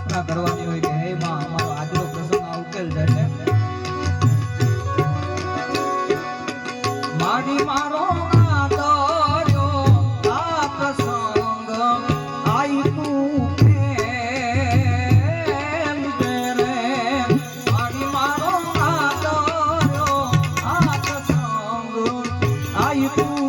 પ્રાર્થના કરવાની હોય કે હે માં, અમારો આજનો પ્રસંગ આ ઉકેલ જશે માડી મારો you